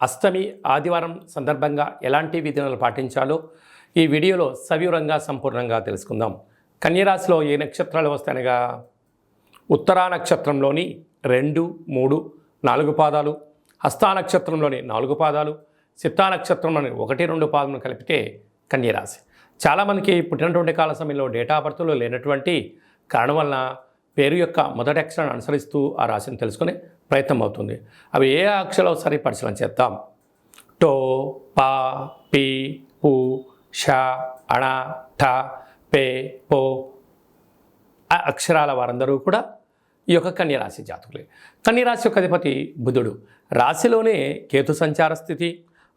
అష్టమి ఆదివారం సందర్భంగా ఎలాంటి విధానాలు పాటించాలో ఈ వీడియోలో సవివరంగా సంపూర్ణంగా తెలుసుకుందాం. కన్యరాశిలో ఏ నక్షత్రాలు వస్తాయనగా? ఉత్తరా నక్షత్రంలోని రెండు మూడు నాలుగు పాదాలు హస్తా నక్షత్రంలోని నాలుగు పాదాలు చిత్తా నక్షత్రంలోని ఒకటి రెండు పాదములు కలిపితే కన్యరాశి చాలామందికి పుట్టినటువంటి కాల సమయంలో డేటా బర్త్లో లేనటువంటి కారణం వలన పేరు యొక్క మొదటి అక్షరాన్ని అనుసరిస్తూ ఆ రాశిని తెలుసుకుని ప్రయత్నం అవుతుంది. అవి ఏ అక్షరాలు ఒకసారి పరిశీలన చేద్దాం. టో పా పి పు ష అణ ఠ పే పో. ఆ అక్షరాల వారందరూ కూడా ఈ యొక్క కన్యరాశి జాతకులే. కన్యరాశి యొక్క అధిపతి బుధుడు. రాశిలోనే కేతు సంచార స్థితి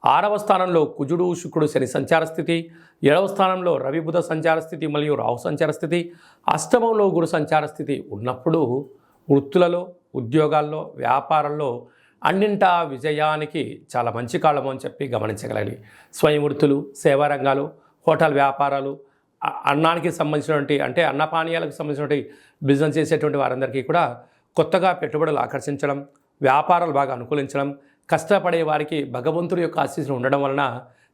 ఆరవ స్థానంలో కుజుడు శుక్రుడు శని సంచార స్థితి ఏడవ స్థానంలో రవి బుధ సంచార స్థితి మరియు రాహు సంచార స్థితి అష్టమంలో గురు సంచార స్థితి ఉన్నప్పుడు వృత్తులలో ఉద్యోగాల్లో వ్యాపారంలో అన్నింటా విజయానికి చాలా మంచి కాలము అని చెప్పి గమనించగలండి స్వయం వృత్తులు సేవా రంగాలు హోటల్ వ్యాపారాలు అన్నానికి సంబంధించినటువంటి అంటే అన్నపానీయాలకు సంబంధించినటువంటి బిజినెస్ చేసేటువంటి వారందరికీ కూడా కొత్తగా పెట్టుబడులు ఆకర్షించడం వ్యాపారాలు బాగా అనుకూలించడం కష్టపడే వారికి భగవంతుడి యొక్క ఆశీస్సులు ఉండడం వలన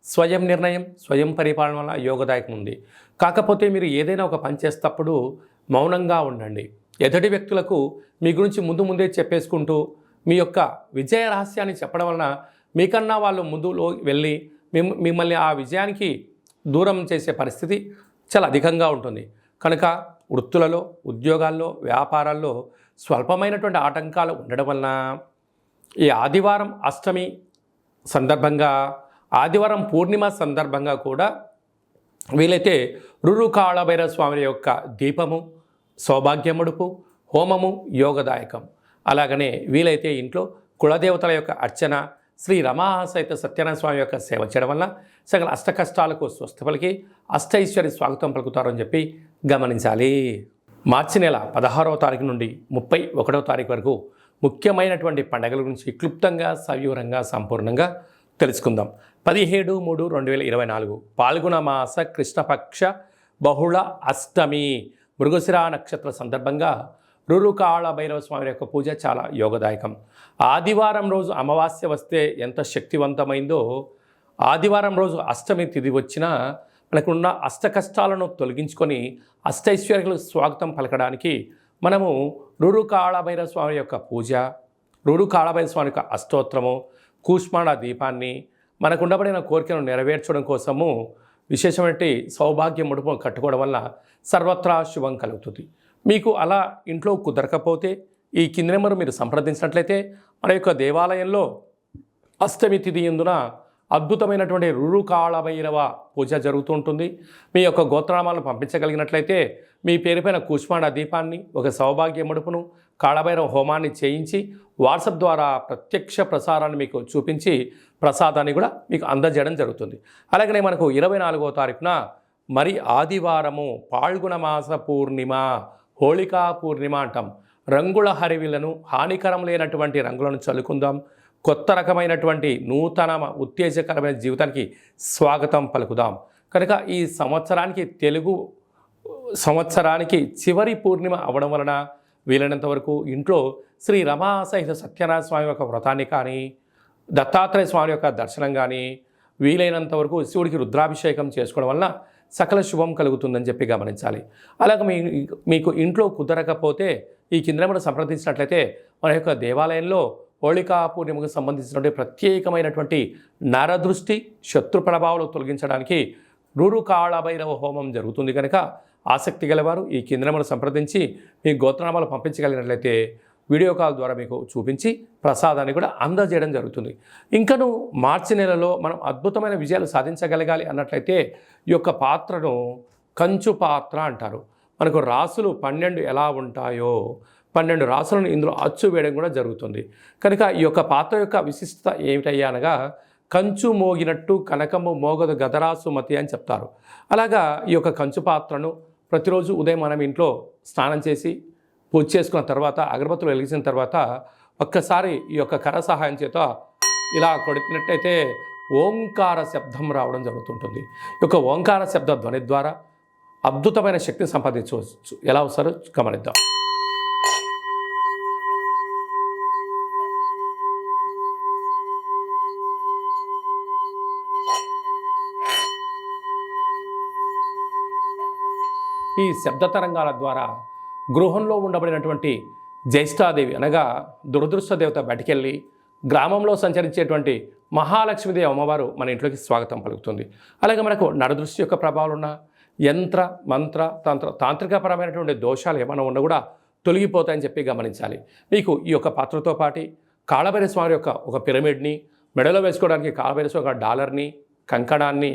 స్వయం నిర్ణయం స్వయం పరిపాలన వలన యోగదాయకం ఉంది. కాకపోతే మీరు ఏదైనా ఒక పని చేసేటప్పుడు మౌనంగా ఉండండి. ఎదుటి వ్యక్తులకు మీ గురించి ముందు ముందే చెప్పేసుకుంటూ మీ యొక్క విజయ రహస్యాన్ని చెప్పడం వలన మీకన్నా వాళ్ళు ముందులో వెళ్ళి మిమ్మల్ని ఆ విజయానికి దూరం చేసే పరిస్థితి చాలా అధికంగా ఉంటుంది. కనుక వృత్తులలో ఉద్యోగాల్లో వ్యాపారాల్లో స్వల్పమైనటువంటి ఆటంకాలు ఉండడం వలన ఈ ఆదివారం అష్టమి సందర్భంగా ఆదివారం పూర్ణిమ సందర్భంగా కూడా వీలైతే రురుకాళభైరవ స్వామి యొక్క దీపము సౌభాగ్యముడుపు హోమము యోగదాయకం. అలాగనే వీలైతే ఇంట్లో కులదేవతల యొక్క అర్చన శ్రీ రమా సత్యనారాయణ స్వామి యొక్క సేవ చేయడం వల్ల సకల అష్ట కష్టాలకు స్వస్థ పలికి అష్టైశ్వర్య స్వాగతం పలుకుతారని చెప్పి గమనించాలి. మార్చి నెల పదహారవ తారీఖు నుండి ముప్పై ఒకటవ తారీఖు వరకు ముఖ్యమైనటువంటి పండుగల గురించి క్లుప్తంగా సవివరంగా సంపూర్ణంగా తెలుసుకుందాం. పదిహేడు మూడు రెండు వేల ఇరవై నాలుగు పాల్గొన మాస కృష్ణపక్ష బహుళ అష్టమి. మృగశిర నక్షత్ర సందర్భంగా రురుకాళ భైరవ స్వామి యొక్క పూజ చాలా యోగదాయకం. ఆదివారం రోజు అమావాస్య వస్తే ఎంత శక్తివంతమైందో ఆదివారం రోజు అష్టమి తిథి వచ్చినా మనకున్న అష్ట కష్టాలను తొలగించుకొని అష్టైశ్వర్యులకు స్వాగతం పలకడానికి మనము రురుకాళభైరవ స్వామి యొక్క పూజ రురుకాళభైరవ స్వామి యొక్క అష్టోత్తరము కూష్మాణ దీపాన్ని మనకు ఉండబడిన కోరికను నెరవేర్చడం కోసము విశేషమైన సౌభాగ్య ముడుపు కట్టుకోవడం వల్ల సర్వత్రా శుభం కలుగుతుంది. మీకు అలా ఇంట్లో కుదరకపోతే ఈ కింది నెంబరు మీరు సంప్రదించినట్లయితే మన యొక్క దేవాలయంలో అష్టమి తిథి ఎందున అద్భుతమైనటువంటి రురుకాళభైరవ పూజ జరుగుతూ ఉంటుంది. మీ యొక్క గోత్రనామాలను పంపించగలిగినట్లయితే మీ పేరుపైన కూష్మాండ దీపాన్ని ఒక సౌభాగ్య మడుపును కాళభైరవ హోమాన్ని చేయించి వాట్సాప్ ద్వారా ప్రత్యక్ష ప్రసారాన్ని మీకు చూపించి ప్రసాదాన్ని కూడా మీకు అందజేయడం జరుగుతుంది. అలాగనే మనకు ఇరవై నాలుగో తారీఖున మరి ఆదివారము పాల్గుణ మాస పూర్ణిమ హోళికా పూర్ణిమ అంటాం. రంగుల హరివిలను హానికరం లేనటువంటి రంగులను చల్లుకుందాం. కొత్త రకమైనటువంటి నూతన ఉత్తేజకరమైన జీవితానికి స్వాగతం పలుకుదాం. కనుక ఈ సంవత్సరానికి తెలుగు సంవత్సరానికి చివరి పూర్ణిమ అవడం వలన వీలైనంత వరకు ఇంట్లో శ్రీ రమాసహిత సత్యనారాయణ స్వామి యొక్క వ్రతాన్ని కానీ దత్తాత్రేయ స్వామి యొక్క దర్శనం కానీ వీలైనంత వరకు శివుడికి రుద్రాభిషేకం చేసుకోవడం వల్ల సకల శుభం కలుగుతుందని చెప్పి గమనించాలి. అలాగే మీ మీకు ఇంట్లో కుదరకపోతే ఈ కింద సంప్రదించినట్లయితే మన యొక్క దేవాలయంలో హోళికా పూర్ణిమకు సంబంధించినటువంటి ప్రత్యేకమైనటువంటి నరదృష్టి శత్రు ప్రభావాలు తొలగించడానికి రురు కాళభైరవ హోమం జరుగుతుంది కనుక ఆసక్తి గలవారు ఈ కేంద్రమును సంప్రదించి మీ గోత్రనామాలు పంపించగలిగినట్లయితే వీడియో కాల్ ద్వారా మీకు చూపించి ప్రసాదాన్ని కూడా అందజేయడం జరుగుతుంది. ఇంకను మార్చి నెలలో మనం అద్భుతమైన విజయాలు సాధించగలగాలి అన్నట్లయితే ఈ యొక్క పాత్రను కంచు పాత్ర అంటారు. మనకు రాసులు పన్నెండు ఎలా ఉంటాయో పన్నెండు రాసులను ఇందులో అచ్చు వేయడం కూడా జరుగుతుంది. కనుక ఈ యొక్క పాత్ర యొక్క విశిష్టత ఏమిటయ్యా అనగా కంచు మోగినట్టు కనకము మోగదు గదరాసు మతి అని చెప్తారు. అలాగా ఈ యొక్క కంచు పాత్రను ప్రతిరోజు ఉదయం మనం ఇంట్లో స్నానం చేసి పూజ చేసుకున్న తర్వాత అగరబత్తులు వెలిగించిన తర్వాత ఒక్కసారి ఈ యొక్క కర సహాయం చేత ఇలా కొడుకున్నట్టయితే ఓంకార శబ్దం రావడం జరుగుతుంటుంది. ఈ యొక్క ఓంకార శబ్ద ధ్వని ద్వారా అద్భుతమైన శక్తిని సంపాదించవచ్చు. ఎలా వస్తారో గమనిద్దాం. ఈ శబ్ద తరంగాల ద్వారా గృహంలో ఉండబడినటువంటి జ్యేష్ఠాదేవి అనగా దురదృష్ట దేవత బయటికెళ్ళి గ్రామంలో సంచరించేటువంటి మహాలక్ష్మీదేవి అమ్మవారు మన ఇంట్లోకి స్వాగతం పలుకుతుంది. అలాగే మనకు నడదృష్టి యొక్క ప్రభావాలు ఉన్న యంత్ర మంత్ర తంత్ర తాంత్రికపరమైనటువంటి దోషాలు ఏమైనా ఉన్నా కూడా తొలగిపోతాయని చెప్పి గమనించాలి. మీకు ఈ యొక్క పాత్రతో పాటి కాళభైర స్వామి యొక్క ఒక పిరమిడ్ని మెడలో వేసుకోవడానికి కాళభైర స్వామి ఒక డాలర్ని కంకణాన్ని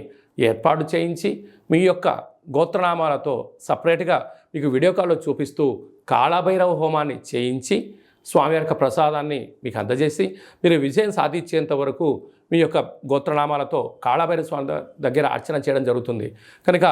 ఏర్పాటు చేయించి మీ యొక్క గోత్రనామాలతో సపరేట్గా మీకు వీడియో కాల్లో చూపిస్తూ కాళభైరవ హోమాన్ని చేయించి స్వామి యొక్క ప్రసాదాన్ని మీకు అందజేసి మీరు విజయం సాధించేంత వరకు మీ యొక్క గోత్రనామాలతో కాళభైరవ స్వామి దగ్గర అర్చన చేయడం జరుగుతుంది. కనుక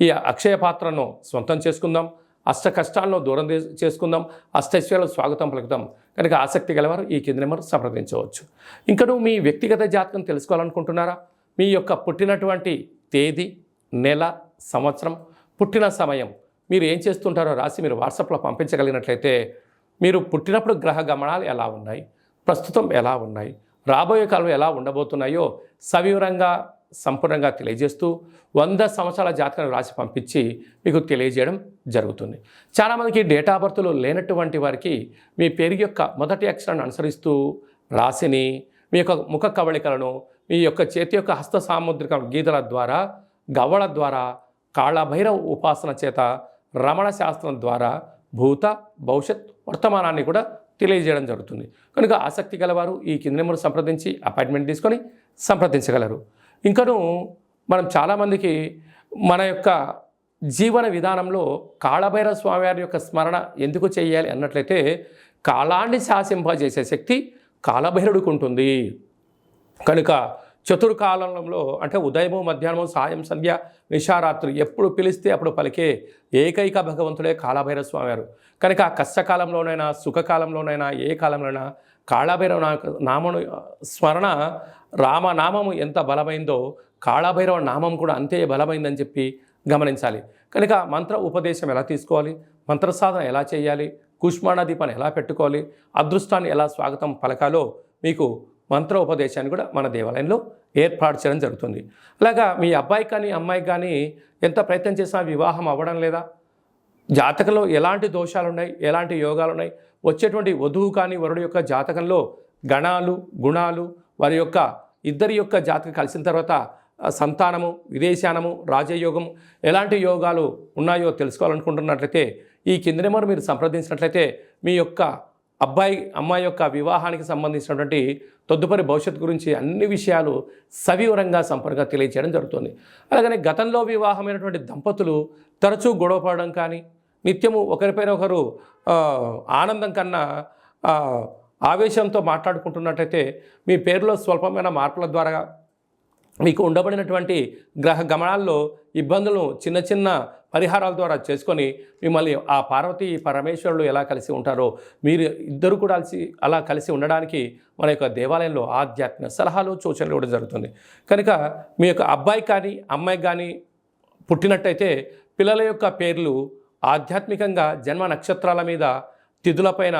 ఈ అక్షయ పాత్రను సొంతం చేసుకుందాం. అష్ట కష్టాలను దూరం చేసుకుందాం. అష్టైశ్వర్యాలకు స్వాగతం పలుకుతాం కనుక ఆసక్తి గలవారు ఈ కింది నెంబర్ సంప్రదించవచ్చు. ఇంకను మీ వ్యక్తిగత జాతకం తెలుసుకోవాలనుకుంటున్నారా? మీ యొక్క పుట్టినటువంటి తేదీ నెల సంవత్సరం పుట్టిన సమయం. మీరు ఏం చేస్తుంటారో రాసి మీరు వాట్సాప్లో పంపించగలిగినట్లయితే మీరు పుట్టినప్పుడు గ్రహ గమనాలు ఎలా ఉన్నాయి? ప్రస్తుతం ఎలా ఉన్నాయి? రాబోయే కాలం ఎలా ఉండబోతున్నాయో సవివరంగా సంపూర్ణంగా తెలియజేస్తూ వంద సంవత్సరాల జాతకాన్ని రాసి పంపించి మీకు తెలియజేయడం జరుగుతుంది. చాలామందికి డేటా బర్త్లు లేనటువంటి వారికి మీ పేరు యొక్క మొదటి అక్షరాన్ని అనుసరిస్తూ రాశిని మీ యొక్క ముఖ కవళికలను మీ యొక్క చేతి యొక్క హస్త సాముద్రిక గీతల ద్వారా గవ్వల ద్వారా కాళభైరవ ఉపాసన చేత రమణ శాస్త్రం ద్వారా భూత భవిష్యత్ వర్తమానాన్ని కూడా తెలియజేయడం జరుగుతుంది. కనుక ఆసక్తి గలవారు ఈ కింది నెంబర్ సంప్రదించి అపాయింట్మెంట్ తీసుకొని సంప్రదించగలరు. ఇంకను మనం చాలామందికి మన యొక్క జీవన విధానంలో కాళభైరవ స్వామివారి యొక్క స్మరణ ఎందుకు చేయాలి అన్నట్లయితే కాలాన్ని శాసింపజేసే శక్తి కాలభైరుడికి ఉంటుంది. కనుక చతుర్కాలంలో అంటే ఉదయము మధ్యాహ్నము సాయం సంధ్య నిషారాత్రి ఎప్పుడు పిలిస్తే అప్పుడు పలికే ఏకైక భగవంతుడే కాళభైరవ స్వామి వారు కనుక ఆ కష్టకాలంలోనైనా సుఖకాలంలోనైనా ఏ కాలంలోనైనా కాళభైరవ నా- నామను స్మరణ రామనామము ఎంత బలమైందో కాళభైరవ నామం కూడా అంతే బలమైందని చెప్పి గమనించాలి. కనుక మంత్ర ఉపదేశం ఎలా తీసుకోవాలి? మంత్ర సాధన ఎలా చేయాలి? కుష్మాణ దీపాన్ని ఎలా పెట్టుకోవాలి? అదృష్టాన్ని ఎలా స్వాగతం పలకాలో మీకు మంత్ర ఉపదేశాన్ని కూడా మన దేవాలయంలో ఏర్పాటు చేయడం జరుగుతుంది. అలాగా మీ అబ్బాయి కానీ అమ్మాయికి కానీ ఎంత ప్రయత్నం చేసినా వివాహం అవ్వడం లేదా? జాతకంలో ఎలాంటి దోషాలు ఉన్నాయి ఎలాంటి యోగాలు ఉన్నాయి వచ్చేటువంటి వధువు కానీ వరుడు యొక్క జాతకంలో గణాలు గుణాలు వారి యొక్క ఇద్దరి యొక్క జాతకం కలిసిన తర్వాత సంతానము విదేశానము రాజయోగం ఎలాంటి యోగాలు ఉన్నాయో తెలుసుకోవాలనుకుంటున్నట్లయితే ఈ కింద నెంబర్ మీరు సంప్రదించినట్లయితే మీ యొక్క అబ్బాయి అమ్మాయి యొక్క వివాహానికి సంబంధించినటువంటి తదుపరి భవిష్యత్తు గురించి అన్ని విషయాలు సవివరంగా సంపూర్ణంగా తెలియజేయడం జరుగుతుంది. అలాగనే గతంలో వివాహమైనటువంటి దంపతులు తరచూ గొడవపడడం కానీ నిత్యము ఒకరిపైన ఒకరు ఆనందం కన్నా ఆవేశంతో మాట్లాడుకుంటున్నట్టయితే మీ పేరులో స్వల్పమైన మార్పుల ద్వారా మీకు ఉండబడినటువంటి గ్రహ గమనాల్లో ఇబ్బందులను చిన్న చిన్న పరిహారాల ద్వారా చేసుకొని మిమ్మల్ని ఆ పార్వతీ పరమేశ్వరులు ఎలా కలిసి ఉంటారో మీరు ఇద్దరు కూడా కలిసి అలా కలిసి ఉండడానికి మన యొక్క దేవాలయంలో ఆధ్యాత్మిక సలహాలు సూచనలు ఇవ్వడం జరుగుతుంది. కనుక మీ యొక్క అబ్బాయి కానీ అమ్మాయి కానీ పుట్టినట్టయితే పిల్లల యొక్క పేర్లు ఆధ్యాత్మికంగా జన్మ నక్షత్రాల మీద తిథులపైన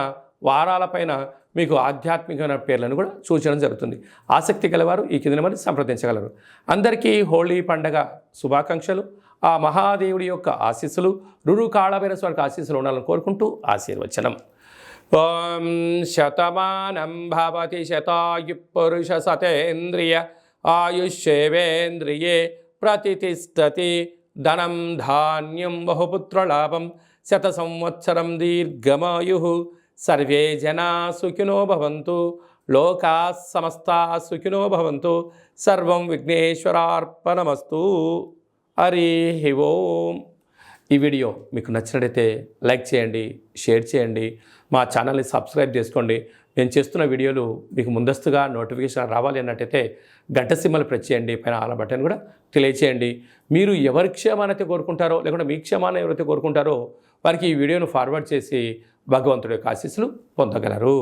వారాలపైన మీకు ఆధ్యాత్మికమైన పేర్లను కూడా సూచించడం జరుగుతుంది. ఆసక్తి గలవారు ఈ కింద మరి సంప్రదించగలరు. అందరికీ హోళీ పండగ శుభాకాంక్షలు. ఆ మహాదేవుడి యొక్క ఆశీస్సులు రురు కాళభైర స్వామికి ఆశీస్సులు ఉండాలని కోరుకుంటూ ఆశీర్వచనం. ఓం శతమానం భవతి శతాయు పురుష సతేంద్రియ ఆయుష్యేవేంద్రియే ప్రతిష్టతి. ధనం ధాన్యం బహుపుత్రలాభం శత సంవత్సరం దీర్ఘమాయు. సర్వే జనా సుఖినో భవంతు. లోకా సమస్త సుఖినో భవంతు. సర్వం విఘ్నేశ్వరార్పణమస్తు. హరి ఓం. ఈ వీడియో మీకు నచ్చినట్టయితే లైక్ చేయండి షేర్ చేయండి మా ఛానల్ని సబ్స్క్రైబ్ చేసుకోండి. నేను చేస్తున్న వీడియోలు మీకు ముందస్తుగా నోటిఫికేషన్ రావాలి అన్నట్టయితే గంట సింబల్ ప్రెస్ చేయండి పైన ఆల బటన్ కూడా తెలియచేయండి. మీరు ఎవరి క్షేమాన్ని కోరుకుంటారో లేకుంటే మీ క్షేమాన్ని ఎవరైతే కోరుకుంటారో వారికి ఈ వీడియోను ఫార్వర్డ్ చేసి భగవంతుడి యొక్క ఆశీస్సులు పొందగలరు.